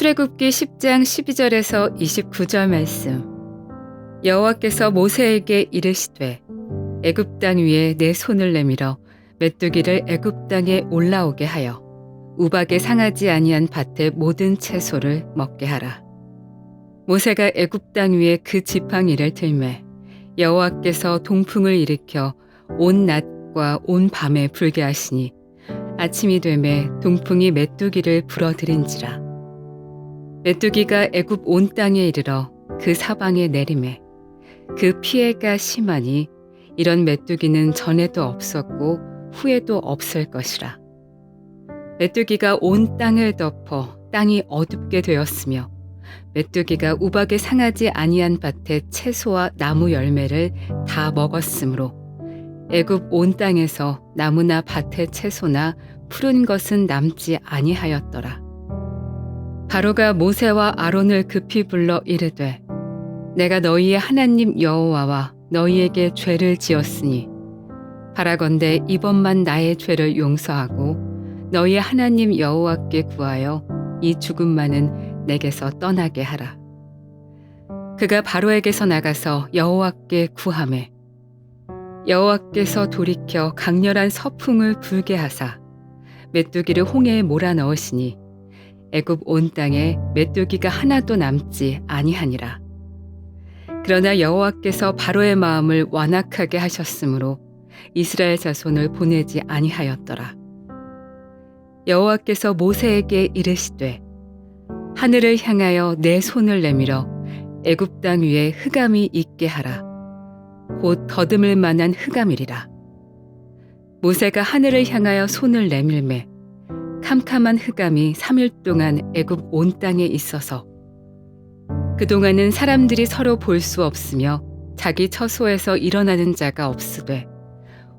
출애굽기 10장 12절에서 29절 말씀. 여호와께서 모세에게 이르시되 애굽 땅 위에 내 손을 내밀어 메뚜기를 애굽 땅에 올라오게 하여 우박에 상하지 아니한 밭의 모든 채소를 먹게 하라. 모세가 애굽 땅 위에 그 지팡이를 들매 여호와께서 동풍을 일으켜 온 낮과 온 밤에 불게 하시니 아침이 되매 동풍이 메뚜기를 불어들인지라. 메뚜기가 애굽 온 땅에 이르러 그 사방에 내림에 그 피해가 심하니 이런 메뚜기는 전에도 없었고 후에도 없을 것이라. 메뚜기가 온 땅을 덮어 땅이 어둡게 되었으며 메뚜기가 우박에 상하지 아니한 밭의 채소와 나무 열매를 다 먹었으므로 애굽 온 땅에서 나무나 밭의 채소나 푸른 것은 남지 아니하였더라. 바로가 모세와 아론을 급히 불러 이르되 내가 너희의 하나님 여호와와 너희에게 죄를 지었으니 바라건대 이번만 나의 죄를 용서하고 너희의 하나님 여호와께 구하여 이 죽음만은 내게서 떠나게 하라. 그가 바로에게서 나가서 여호와께 구하매 여호와께서 돌이켜 강렬한 서풍을 불게 하사 메뚜기를 홍해에 몰아 넣으시니 애굽 온 땅에 메뚜기가 하나도 남지 아니하니라. 그러나 여호와께서 바로의 마음을 완악하게 하셨으므로 이스라엘 자손을 보내지 아니하였더라. 여호와께서 모세에게 이르시되 하늘을 향하여 내 손을 내밀어 애굽 땅 위에 흑암이 있게 하라. 곧 더듬을 만한 흑암이리라. 모세가 하늘을 향하여 손을 내밀매 캄캄한 흑암이 3일 동안 애굽 온 땅에 있어서 그동안은 사람들이 서로 볼 수 없으며 자기 처소에서 일어나는 자가 없으되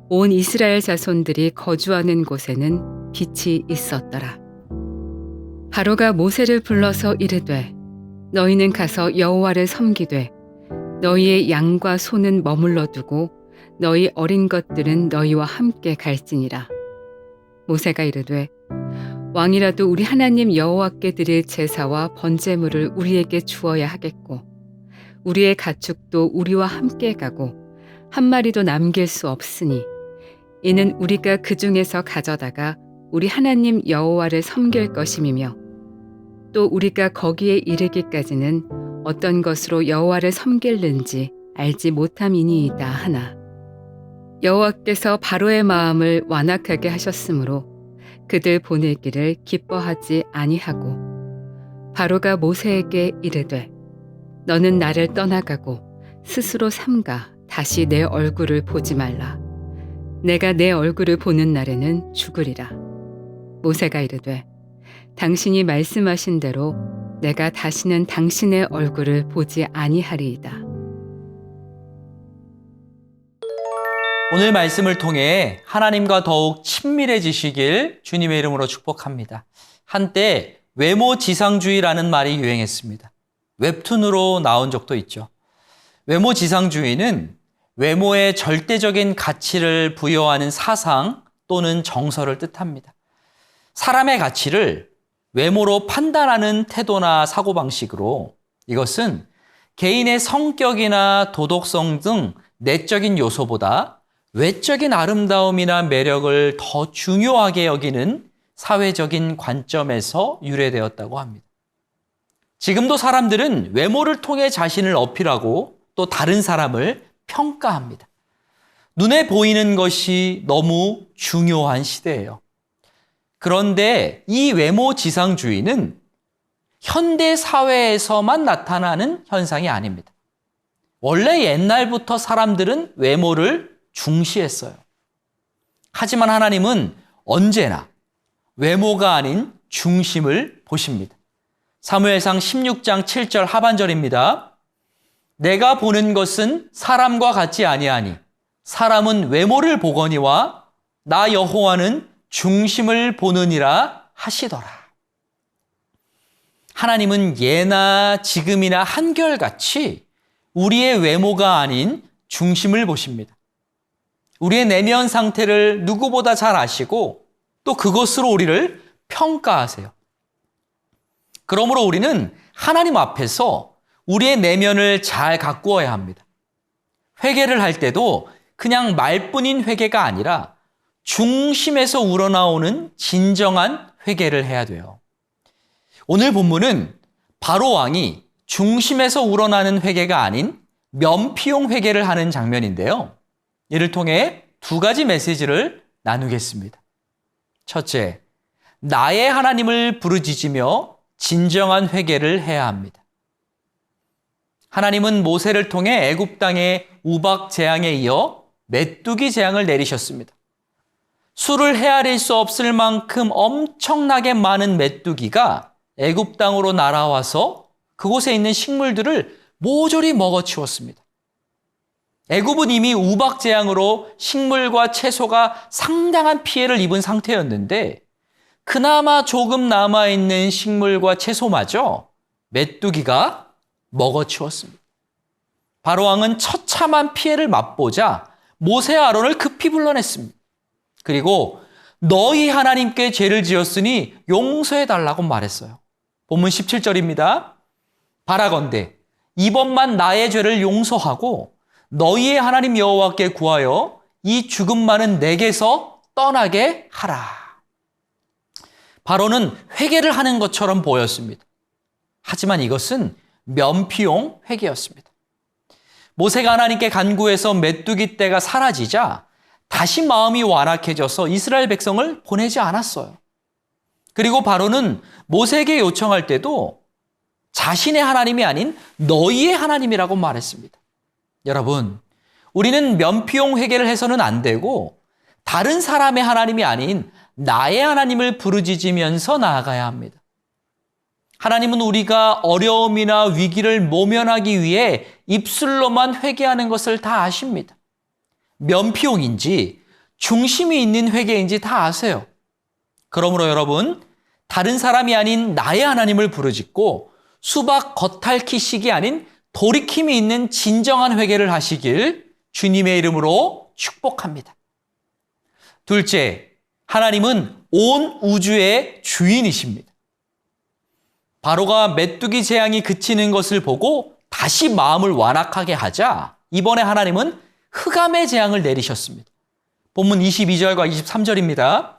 온 이스라엘 자손들이 거주하는 곳에는 빛이 있었더라. 바로가 모세를 불러서 이르되 너희는 가서 여호와를 섬기되 너희의 양과 소는 머물러 두고 너희 어린 것들은 너희와 함께 갈지니라. 모세가 이르되 왕이라도 우리 하나님 여호와께 드릴 제사와 번제물을 우리에게 주어야 하겠고 우리의 가축도 우리와 함께 가고 한 마리도 남길 수 없으니 이는 우리가 그 중에서 가져다가 우리 하나님 여호와를 섬길 것임이며 또 우리가 거기에 이르기까지는 어떤 것으로 여호와를 섬길는지 알지 못함이니이다 하나. 여호와께서 바로의 마음을 완악하게 하셨으므로 그들 보내기를 기뻐하지 아니하고 바로가 모세에게 이르되 너는 나를 떠나가고 스스로 삼가. 다시 내 얼굴을 보지 말라. 내가 내 얼굴을 보는 날에는 죽으리라. 모세가 이르되 당신이 말씀하신 대로 내가 다시는 당신의 얼굴을 보지 아니하리이다 오늘 말씀을 통해 하나님과 더욱 친밀해지시길 주님의 이름으로 축복합니다. 한때 외모 지상주의라는 말이 유행했습니다. 웹툰으로 나온 적도 있죠. 외모 지상주의는 외모에 절대적인 가치를 부여하는 사상 또는 정서를 뜻합니다. 사람의 가치를 외모로 판단하는 태도나 사고방식으로 이것은 개인의 성격이나 도덕성 등 내적인 요소보다 외적인 아름다움이나 매력을 더 중요하게 여기는 사회적인 관점에서 유래되었다고 합니다. 지금도 사람들은 외모를 통해 자신을 어필하고 또 다른 사람을 평가합니다. 눈에 보이는 것이 너무 중요한 시대예요. 그런데 이 외모 지상주의는 현대 사회에서만 나타나는 현상이 아닙니다. 원래 옛날부터 사람들은 외모를 중시했어요. 하지만 하나님은 언제나 외모가 아닌 중심을 보십니다. 사무엘상 16장 7절 하반절입니다. 내가 보는 것은 사람과 같지 아니하니 사람은 외모를 보거니와 나 여호와는 중심을 보느니라 하시더라. 하나님은 예나 지금이나 한결같이 우리의 외모가 아닌 중심을 보십니다. 우리의 내면 상태를 누구보다 잘 아시고 또 그것으로 우리를 평가하세요. 그러므로 우리는 하나님 앞에서 우리의 내면을 잘 가꾸어야 합니다. 회개를 할 때도 그냥 말뿐인 회개가 아니라 중심에서 우러나오는 진정한 회개를 해야 돼요. 오늘 본문은 바로 왕이 중심에서 우러나는 회개가 아닌 면피용 회개를 하는 장면인데요. 이를 통해 두 가지 메시지를 나누겠습니다. 첫째, 나의 하나님을 부르짖으며 진정한 회개를 해야 합니다. 하나님은 모세를 통해 애굽 땅의 우박 재앙에 이어 메뚜기 재앙을 내리셨습니다. 수를 헤아릴 수 없을 만큼 엄청나게 많은 메뚜기가 애굽 땅으로 날아와서 그곳에 있는 식물들을 모조리 먹어치웠습니다. 애굽은 이미 우박 재앙으로 식물과 채소가 상당한 피해를 입은 상태였는데 그나마 조금 남아 있는 식물과 채소마저 메뚜기가 먹어치웠습니다. 바로 왕은 처참한 피해를 맛보자 모세 아론을 급히 불러냈습니다. 그리고 너희 하나님께 죄를 지었으니 용서해 달라고 말했어요. 본문 17절입니다. 바라건대 이번만 나의 죄를 용서하고 너희의 하나님 여호와께 구하여 이 죽음만은 내게서 떠나게 하라. 바로는 회개를 하는 것처럼 보였습니다. 하지만 이것은 면피용 회개였습니다. 모세가 하나님께 간구해서 메뚜기 떼가 사라지자 다시 마음이 완악해져서 이스라엘 백성을 보내지 않았어요. 그리고 바로는 모세에게 요청할 때도 자신의 하나님이 아닌 너희의 하나님이라고 말했습니다. 여러분, 우리는 면피용 회개를 해서는 안 되고 다른 사람의 하나님이 아닌 나의 하나님을 부르짖으면서 나아가야 합니다. 하나님은 우리가 어려움이나 위기를 모면하기 위해 입술로만 회개하는 것을 다 아십니다. 면피용인지 중심이 있는 회개인지 다 아세요. 그러므로 여러분, 다른 사람이 아닌 나의 하나님을 부르짖고 수박 겉핥기식이 아닌 돌이킴이 있는 진정한 회개를 하시길 주님의 이름으로 축복합니다. 둘째, 하나님은 온 우주의 주인이십니다. 바로가 메뚜기 재앙이 그치는 것을 보고 다시 마음을 완악하게 하자 이번에 하나님은 흑암의 재앙을 내리셨습니다. 본문 22절과 23절입니다.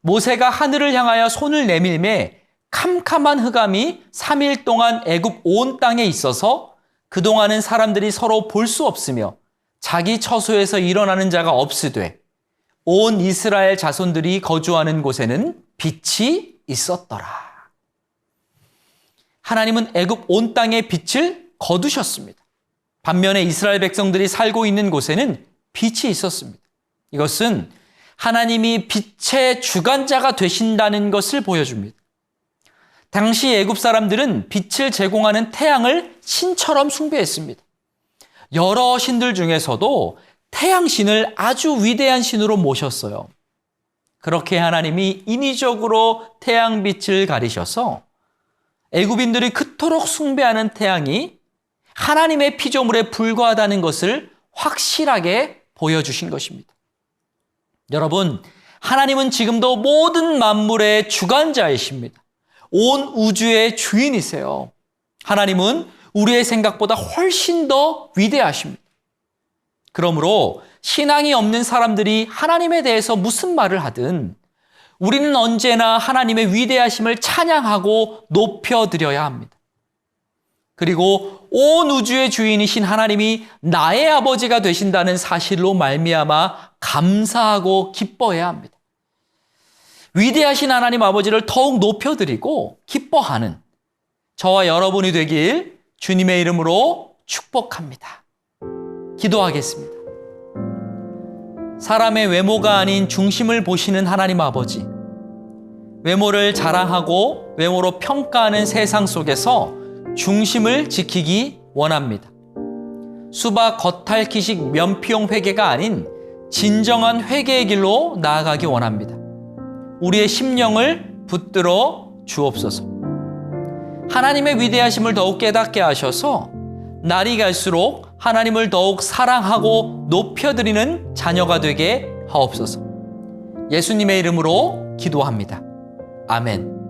모세가 하늘을 향하여 손을 내밀매 캄캄한 흑암이 3일 동안 애굽 온 땅에 있어서 그동안은 사람들이 서로 볼 수 없으며 자기 처소에서 일어나는 자가 없으되 온 이스라엘 자손들이 거주하는 곳에는 빛이 있었더라. 하나님은 애굽 온 땅의 빛을 거두셨습니다. 반면에 이스라엘 백성들이 살고 있는 곳에는 빛이 있었습니다. 이것은 하나님이 빛의 주관자가 되신다는 것을 보여줍니다. 당시 애굽 사람들은 빛을 제공하는 태양을 신처럼 숭배했습니다. 여러 신들 중에서도 태양 신을 아주 위대한 신으로 모셨어요. 그렇게 하나님이 인위적으로 태양 빛을 가리셔서 애굽인들이 그토록 숭배하는 태양이 하나님의 피조물에 불과하다는 것을 확실하게 보여주신 것입니다. 여러분, 하나님은 지금도 모든 만물의 주관자이십니다. 온 우주의 주인이세요. 하나님은 우리의 생각보다 훨씬 더 위대하십니다. 그러므로 신앙이 없는 사람들이 하나님에 대해서 무슨 말을 하든 우리는 언제나 하나님의 위대하심을 찬양하고 높여드려야 합니다. 그리고 온 우주의 주인이신 하나님이 나의 아버지가 되신다는 사실로 말미암아 감사하고 기뻐해야 합니다. 위대하신 하나님 아버지를 더욱 높여드리고 기뻐하는 저와 여러분이 되길 주님의 이름으로 축복합니다. 기도하겠습니다. 사람의 외모가 아닌 중심을 보시는 하나님 아버지. 외모를 자랑하고 외모로 평가하는 세상 속에서 중심을 지키기 원합니다. 수박 겉핥기식 면피용 회개가 아닌 진정한 회개의 길로 나아가기 원합니다. 우리의 심령을 붙들어 주옵소서. 하나님의 위대하심을 더욱 깨닫게 하셔서 날이 갈수록 하나님을 더욱 사랑하고 높여드리는 자녀가 되게 하옵소서. 예수님의 이름으로 기도합니다. 아멘.